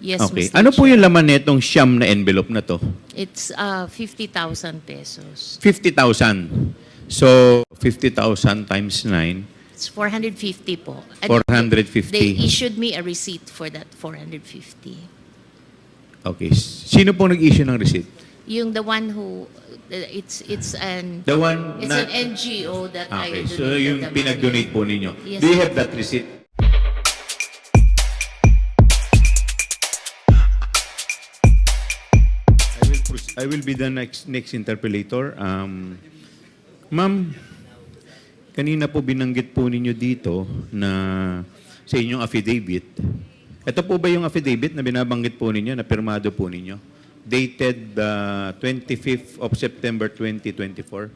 Yes, Okay. Mr. Ano po yung laman nitong siyam na envelope na to? It's uh, 50,000 pesos. 50,000. So, 50,000 times 9, It's 450 po. And 450. They issued me a receipt for that 450. Okay. Sino po nag-issue ng receipt? Yung the one who, it's it's an, The one it's na... an NGO that I Okay, donated so yung the money. pinag-donate po ninyo. Yes. Do you have that receipt? I will, be the next next interpellator. Um, Ma'am, kanina po binanggit po ninyo dito na sa inyong affidavit. Ito po ba yung affidavit na binabanggit po ninyo, na pirmado po ninyo? Dated uh, 25th of September 2024?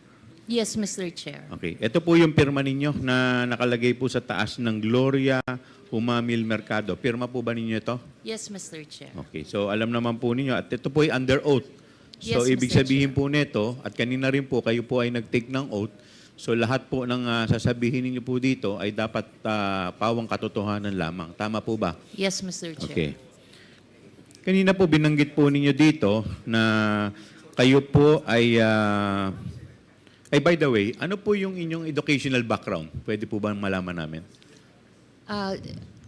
Yes, Mr. Chair. Okay. Ito po yung pirma ninyo na nakalagay po sa taas ng Gloria Humamil Mercado. Pirma po ba ninyo ito? Yes, Mr. Chair. Okay. So alam naman po ninyo at ito po ay under oath. So Yes, ibig sabihin po nito at kanina rin po kayo po ay nag-take ng oath. So lahat po ng ah, sasabihin ninyo po dito ay dapat ah, pawang katotohanan lamang. Tama po ba? Yes, Mr. Chair. Okay. Kanina po binanggit po ninyo dito na kayo po ay ah, ay by the way, ano po yung inyong educational background? Pwede po ba malaman namin? Uh,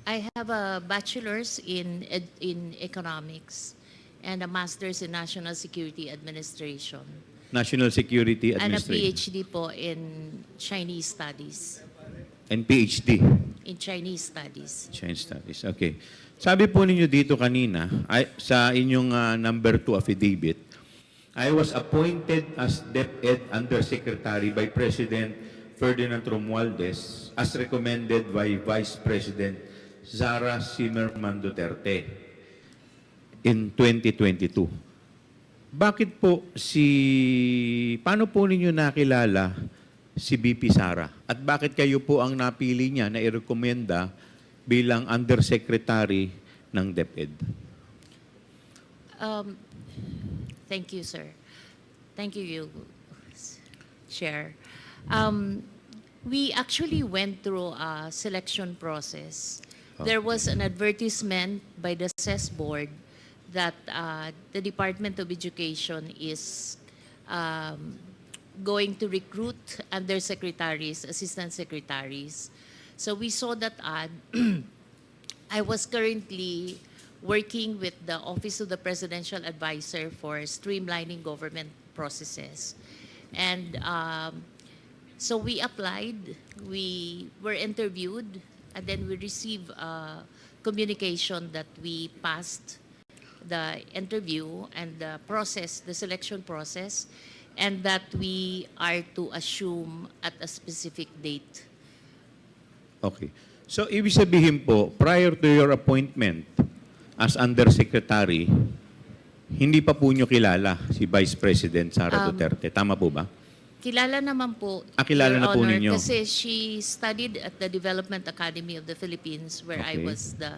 I have a bachelor's in in economics and a master's in national security administration National Security and a Administration. PhD po in Chinese studies. And PhD. In Chinese studies. Chinese Studies. Okay. Sabi po ninyo dito kanina, ay, sa inyong ah, number 2 affidavit, I was appointed as DepEd Undersecretary by President Ferdinand Romualdez as recommended by Vice President Zara Zimmerman Duterte in 2022. Bakit po si... Paano po ninyo nakilala si BP Sara? At bakit kayo po ang napili niya na irekomenda bilang Undersecretary ng DepEd? Um, thank you, sir. Thank you, you, Chair. Um, we actually went through a selection process. There was an advertisement by the CES board that uh, the Department of Education is um, going to recruit undersecretaries, assistant secretaries. So we saw that ad. I was currently working with the Office of the Presidential Advisor for streamlining government processes. And um, so we applied, we were interviewed, and then we received uh, communication that we passed the interview and the process, the selection process, and that we are to assume at a specific date. Okay. So, ibig sabihin po, prior to your appointment as Undersecretary, hindi pa po nyo kilala si Vice President Sara Um, Duterte. Tama po ba? Kilala naman po, Ah, kilala na po Honor, ninyo. Kasi she studied at the Development Academy of the Philippines where I Okay. was the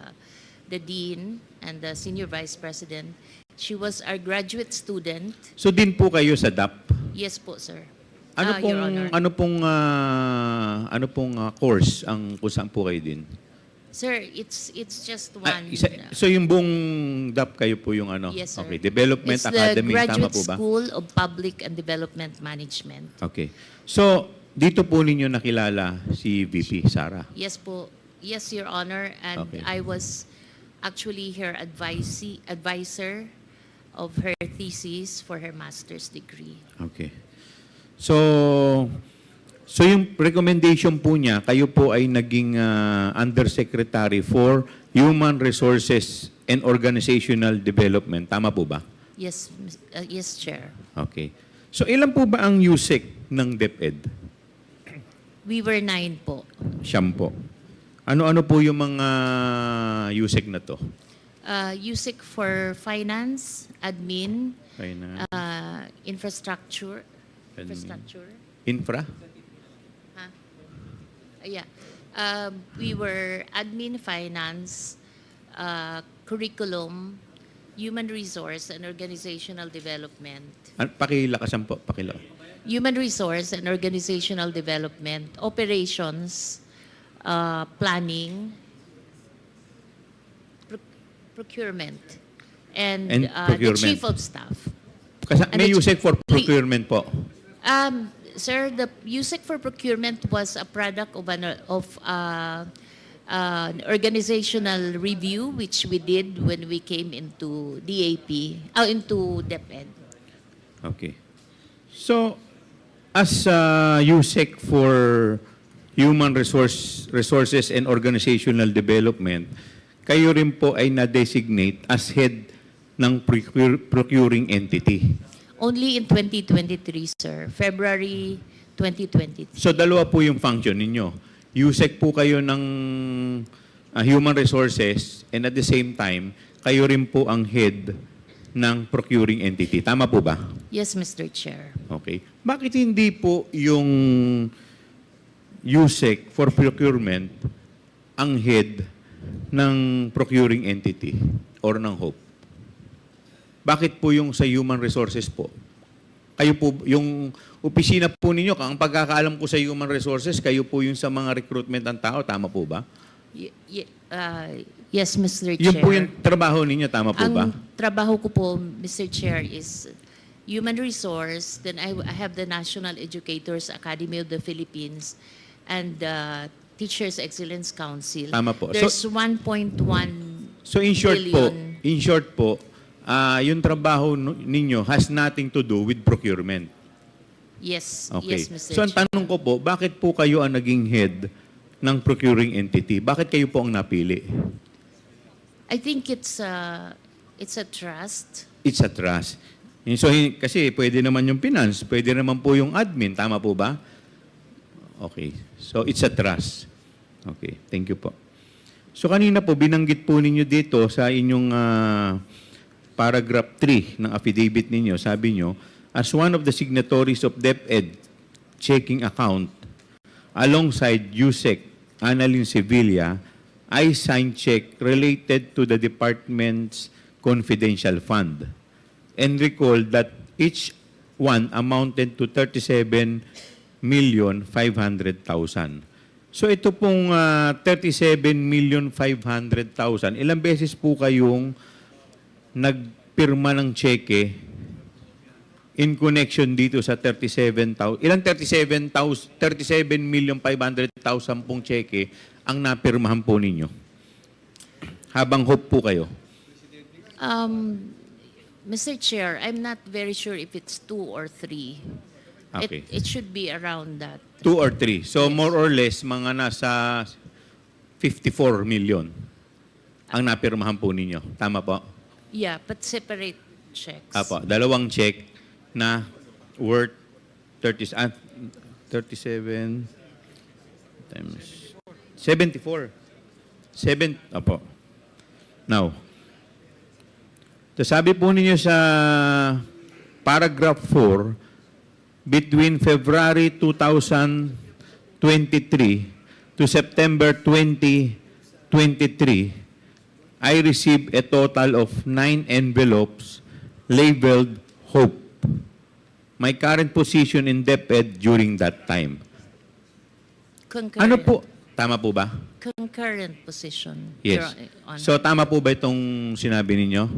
the dean and the senior vice president. She was our graduate student. So, din po kayo sa DAP. Yes po, sir. Ano Ah, pong Your Honor. ano pong ah, ano pong ah, course ang kung saan po kayo din? Sir, it's it's just Ah, one. isa- so yung buong DAP kayo po yung ano? yes, sir. Okay, Development it's Academy the tama Graduate po ba? School of Public and Development Management. Okay. So dito po ninyo nakilala si VP Sara. Yes po. Yes, Your Honor. And Okay. I was actually her advisee, advisor of her thesis for her master's degree. Okay. So, so yung recommendation po niya, kayo po ay naging ah, Undersecretary for Human Resources and Organizational Development. Tama po ba? Yes, uh, yes, Chair. Okay. So, ilan po ba ang USEC ng DepEd? We were nine po. Siyam po. Ano-ano po yung mga USEC na to? Uh, USIC for finance, admin, Finance, uh, infrastructure, Admin. infrastructure. Infra? Huh? Uh, yeah. Um, we were admin, finance, uh, curriculum, human resource and organizational development. An- Pakilakasan po, pakilakas. Human resource and organizational development, operations, uh, planning, pro- procurement and, And uh, the procurement. chief of staff. Kasi And may USEC for procurement po. Um, sir, the USEC for procurement was a product of an of uh, uh, an organizational review which we did when we came into DAP, uh, into DepEd. Okay. So, as uh, USEC for Human Resource Resources and Organizational Development, kayo rin po ay na-designate as head ng procure- procuring entity. Only in 2023, sir. February 2023. So, dalawa po yung function ninyo. USEC po kayo ng uh, Human Resources and at the same time, kayo rin po ang head ng procuring entity. Tama po ba? Yes, Mr. Chair. Okay. Bakit hindi po yung USEC for procurement ang head ng procuring entity or ng HOPE? Bakit po yung sa human resources po? Kayo po, yung opisina po ninyo, ang pagkakaalam ko sa human resources, kayo po yung sa mga recruitment ng tao, tama po ba? Y- y- uh, yes, Mr. Chair. po yung trabaho ninyo, tama po ba? Ang trabaho ko po, Mr. Chair, is human resource. Then I, I have the National Educators Academy of the Philippines and the Teachers Excellence Council. Tama po. So- There's 1.1 So in short po, billion. in short po, ah, yung trabaho nu- ninyo has nothing to do with procurement. Yes, Okay. yes, Mr. So ang Chair. tanong ko po, bakit po kayo ang naging head ng procuring entity? Bakit kayo po ang napili? I think it's a, it's a trust. It's a trust. So, hin- kasi pwede naman yung finance, pwede naman po yung admin, tama po ba? Okay. So, it's a trust. Okay. Thank you po. So, kanina po, binanggit po ninyo dito sa inyong ah, paragraph 3 ng affidavit ninyo, sabi nyo, as one of the signatories of DepEd checking account, alongside USEC, Annalyn Sevilla, I signed check related to the department's confidential fund and recall that each one amounted to 37 million 500,000. So ito pong ah, 37 million 500,000, ilang beses po kayong nagpirma ng cheque in connection dito sa 37,000, ilang 37,000, 37 million 500,000 pong cheque ang napirmahan po ninyo? Habang hope po kayo. Um, Mr. Chair, I'm not very sure if it's two or three. Okay. It, it should be around that. Two or three. So more or less, mga nasa 54 million ang napirmahan po ninyo. Tama po? Yeah, but separate checks. Apo, dalawang check na worth 30, ah, 37 times 74. 7, apo. Now, sabi po ninyo sa paragraph 4, between February 2023 to September 2023, I received a total of nine envelopes labeled Hope. My current position in DepEd during that time. Concurrent. Ano po? Tama po ba? Concurrent position. Yes. So tama po ba itong sinabi ninyo?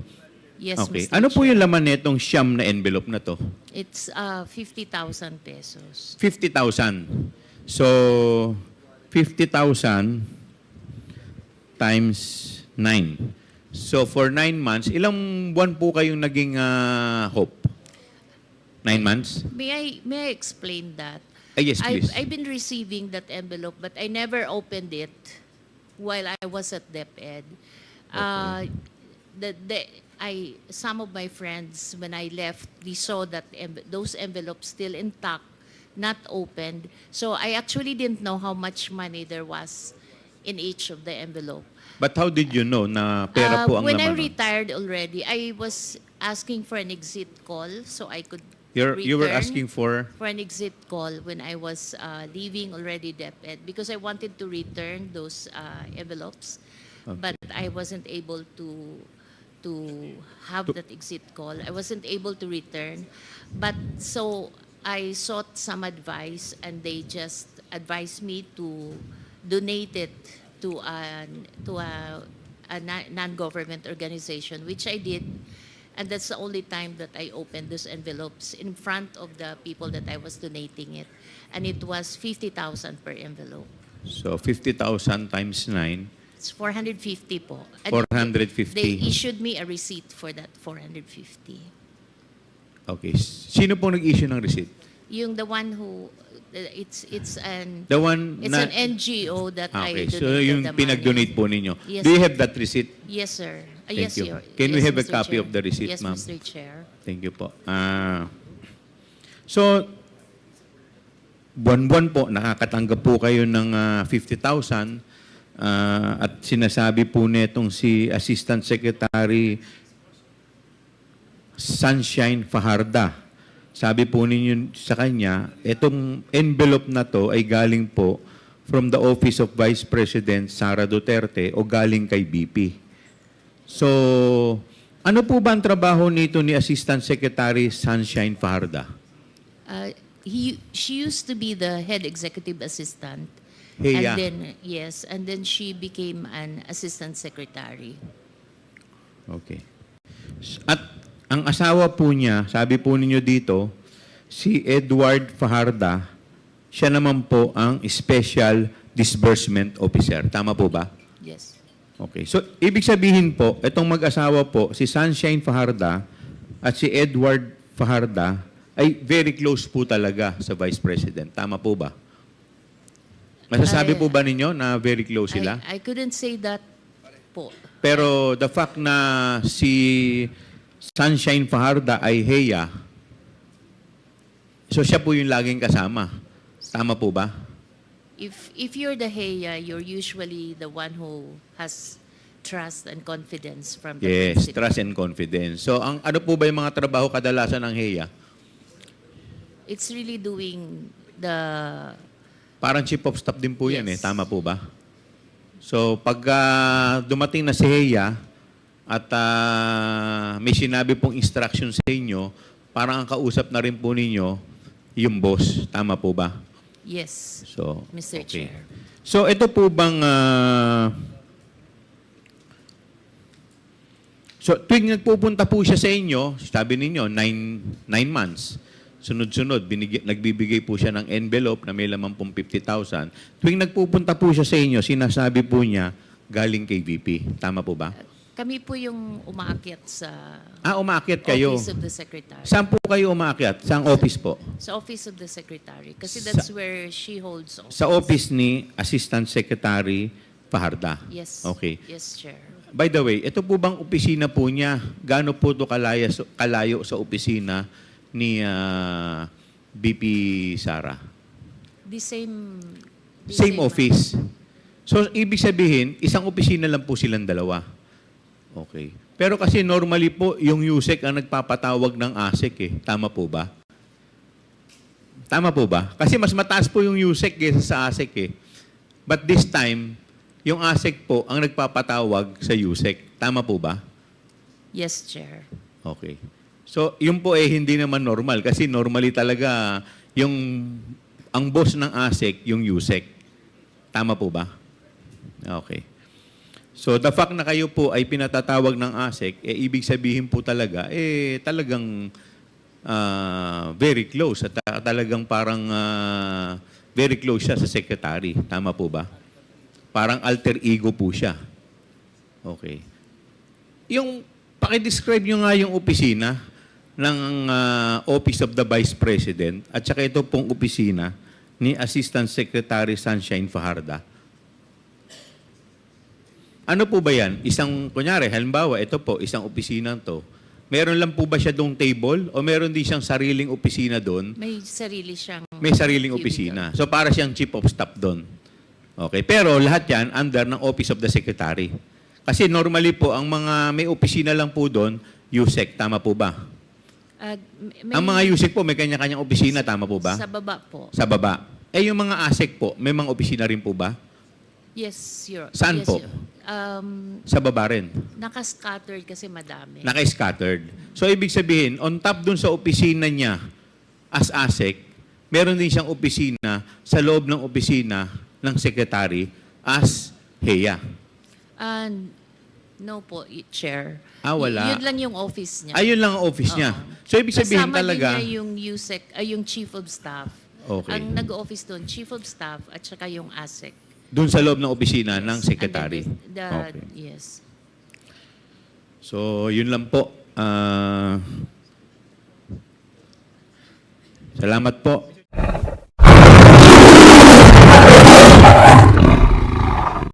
Yes, Okay. Mr. Ano po yung laman nitong siyam na envelope na to? It's uh, 50,000 pesos. 50,000. So, 50,000 times 9. So, for 9 months, ilang buwan po kayong naging ah, hope? 9 months? May I may I explain that? Ah, yes, I've, please. I've been receiving that envelope, but I never opened it while I was at DepEd. Uh, the, the, I, some of my friends, when I left, we saw that those envelopes still intact, not opened. So I actually didn't know how much money there was in each of the envelope. But how did you know na pera Uh, po ang when I laman? nun? retired already, I was asking for an exit call so I could You're, you were asking for... for an exit call when I was uh, leaving already DepEd because I wanted to return those uh, envelopes, but I wasn't able to to have that exit call. I wasn't able to return, but so I sought some advice, and they just advised me to donate it to an to a a non-government organization, which I did. And that's the only time that I opened those envelopes in front of the people that I was donating it. And it was 50,000 per envelope. So 50,000 times 9, It's 450 po. And 450. They issued me a receipt for that 450. Okay. Sino po nag-issue ng receipt? Yung the one who, it's, it's an, The one it's na... an NGO that Ah, I okay. donated So yung the pinag-donate po ninyo. Yes. Do you have that receipt? Yes, sir. Uh, Thank yes, you. Your- Can we yes, have a Mr. copy Chair. of the receipt, yes, ma'am? Mr. Chair. Thank you po. Ah, so, buwan-buwan po, nakakatanggap po kayo ng ah, 50,000 ah, at sinasabi po netong si Assistant Secretary Sunshine Fajarda. Sabi po ninyo sa kanya, itong envelope na to ay galing po from the Office of Vice President Sara Duterte o galing kay BP. So, ano po ba ang trabaho nito ni Assistant Secretary Sunshine Fajarda? Uh, he, she used to be the head executive assistant. Heya. And then, yes, and then she became an assistant secretary. Okay. At ang asawa po niya, sabi po ninyo dito, si Edward Fajarda, siya naman po ang Special Disbursement Officer. Tama po ba? Yes. Okay. So, ibig sabihin po, itong mag-asawa po, si Sunshine Fajarda at si Edward Fajarda ay very close po talaga sa Vice President. Tama po ba? Masasabi po ba ninyo na very close sila? I, I couldn't say that po. Pero the fact na si Sunshine Fajarda ay Heya, so siya po yung laging kasama. Tama po ba? If, if you're the HEA, you're usually the one who has trust and confidence from the Yes, president. trust and confidence. So ang ano po ba yung mga trabaho kadalasan ng Heya? It's really doing the Parang chief of staff din po yan eh. Yes. Tama po ba? So pag ah, dumating na si Heya at ah, may sinabi pong instruction sa inyo, parang ang kausap na rin po ninyo yung boss. Tama po ba? yes, So, Mr. okay. Chair. So, ito po bang... ah, so, tuwing nagpupunta po siya sa inyo, sabi ninyo, nine, nine months, sunod-sunod, binigay, nagbibigay po siya ng envelope na may laman pong 50,000. Tuwing nagpupunta po siya sa inyo, sinasabi po niya, galing kay VP. Tama po ba? Kami po yung umaakyat sa Ah, umakyat kayo. Office of the Secretary. Saan po kayo umakyat? Saan office po? Sa Office of the Secretary. Kasi Sa- that's where she holds office. Sa office ni Assistant Secretary Fajarda. Yes. Okay. Yes, Chair. By the way, ito po bang opisina po niya? Gaano po ito kalaya, kalayo sa opisina ni ah, BP Sara? The same... the Same office. So, ibig sabihin, isang opisina lang po silang dalawa. Okay. Pero kasi normally po, yung USEC ang nagpapatawag ng ASEC eh. Tama po ba? Tama po ba? Kasi mas mataas po yung USEC kaysa sa ASEC eh. But this time, yung ASEC po ang nagpapatawag sa USEC. Tama po ba? Yes, Chair. Okay. So, yun po eh hindi naman normal kasi normally talaga yung ang boss ng ASEC yung USEC. Tama po ba? Okay. So, the fact na kayo po ay pinatatawag ng ASEC, eh, ibig sabihin po talaga, eh, talagang ah, very close at ah, talagang parang ah, very close siya sa secretary. Tama po ba? Parang alter ego po siya. Okay. Yung, pakidescribe nyo nga yung opisina ng ah, Office of the Vice President at saka ito pong opisina ni Assistant Secretary Sunshine Fajarda. Ano po ba yan? Isang, kunyari, halimbawa, ito po, isang opisina to. Meron lang po ba siya dong table o meron din siyang sariling opisina doon? May sarili siyang... May sariling opisina. So para siyang chief of staff doon. Okay. Pero lahat yan under ng Office of the Secretary. Kasi normally po, ang mga may opisina lang po doon, USEC. Tama po ba? May- Ang mga USEC po, may kanya-kanyang opisina. Tama po ba? Sa baba po. Sa baba. Eh, yung mga ASEC po, may mga opisina rin po ba? Yes, Your... Saan yes, po? Your- Um, Sa baba rin. naka-scattered kasi madami. Naka-scattered. So, ibig sabihin, on top dun sa opisina niya as ASEC, meron din siyang opisina sa loob ng opisina ng secretary as HEA. And No po, y- Chair. Ah, wala. Y- Yun lang yung office niya. Ayun lang ang office niya. Oo. So, ibig sabihin Kasama talaga, din niya yung USEC, ay yung Chief of Staff. Okay. Ang nag-office doon, Chief of Staff at saka yung ASEC. dun sa loob ng opisina ng secretary. And then the, Okay. Yes. So, yun lang po. Ah, salamat po.